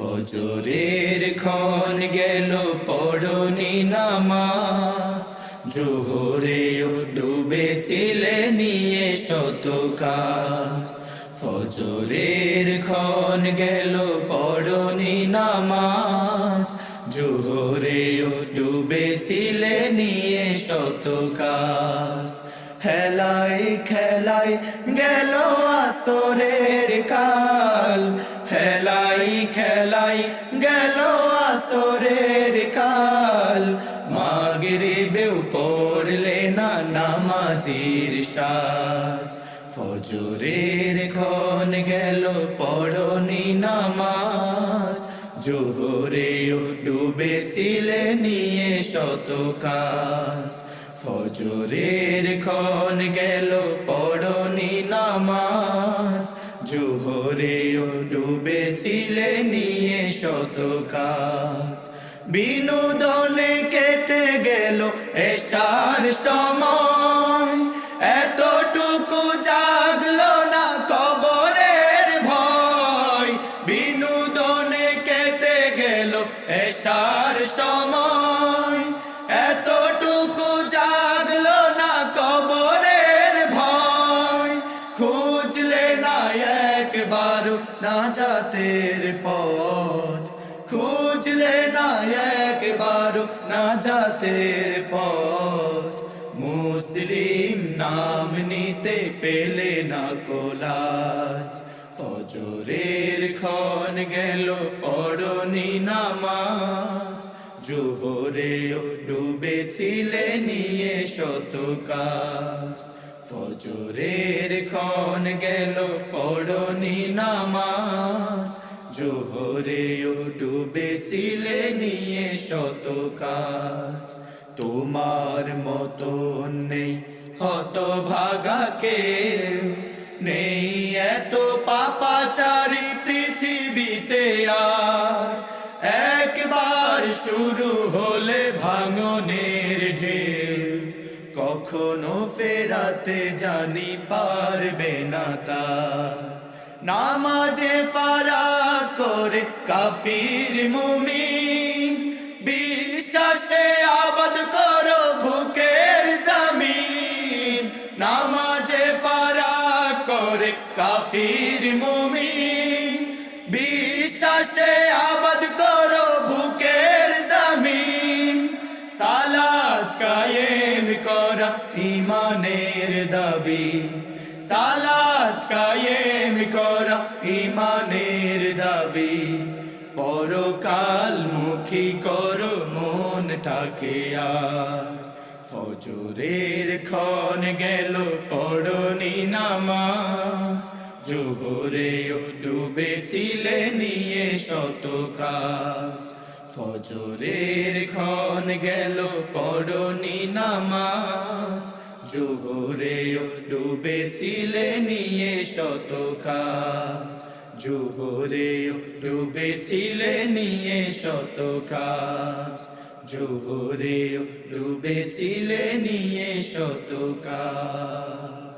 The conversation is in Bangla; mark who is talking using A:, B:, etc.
A: ফজরের ক্ষণ গেল, পড়নি নামাজ। জোহরেও ডুবেছিলে নিয়ে শত কাজ। ফজরের ক্ষণ গেল, পড়নি নামাজ। জোহরেও ডুবেছিলে নিয়ে শত কাজ। হেলাই খেলাই গেল আসরের কাল বেউ পড়লে না নামাজির সাজ। ফজরের ক্ষণ গেল, পড়নি নামাজ। জোহরেও ডুবেছিলে নিয়ে শত কাজ। ফজরের ক্ষণ গেল, পড়নি নামাজ। জোহরেও ডুবেছিলে নিয়ে শত কাজ। বিনোদনে গেল এসার সময়। এতটুকু জাগলো না কবরের ভয়। বিনোদনে কেটে গেল এসার সময়। এতটুকু জাগলো না কবরের ভয়। খুঁজলে না একবার না জাতের পথ খুঁজলে না একবার না জাতের পথ। মুসলিম নাম নিতে পেলে না কোলাজ। ফজরের ক্ষণ গেল পড়নি নামাজ। জোহরেও ডুবেছিলে নিয়ে শত কাজ। ফজরের ক্ষণ গেল পড়নি নামাজ। জোহরেও ডুবেছিলে নিয়ে শত কাজ। তোমার মতো নেই হত ভাগাকে নেই এত পাপাচারী পৃথিবীতে আর। একবার শুরু হলে ভাঙনের ঢেউ, কখনো ফেরাতে জানি পারবে না তার নামাজে ফারা করে কাফির মুমিন। বিশ্বাসে আবাদ করো বুকের জমিন। নামাজে ফারা করে কাফির মুমিন। বিশ্বাসে আবাদ করো বুকের জমিন। সালাত কায়েম করা ইমানের দাবি। সালাত কায়েম করা ইমানের দাবি। পরকাল মুখী করো মন ঠাকে আজ। ফজরের ক্ষণ গেল, পড়নি নামাজ। জোহরেও ডুবেছিলে নিয়ে শত কাজ। ফজরের ক্ষণ গেল, পড়নি নামাজ। জোহরেও ডুবেছিলে নিয়ে শত কাজ জুহুরেও ডুবেছিলে নিয়ে শত কাজ জুহুরেও ডুবেছিলে নিয়ে শত কাজ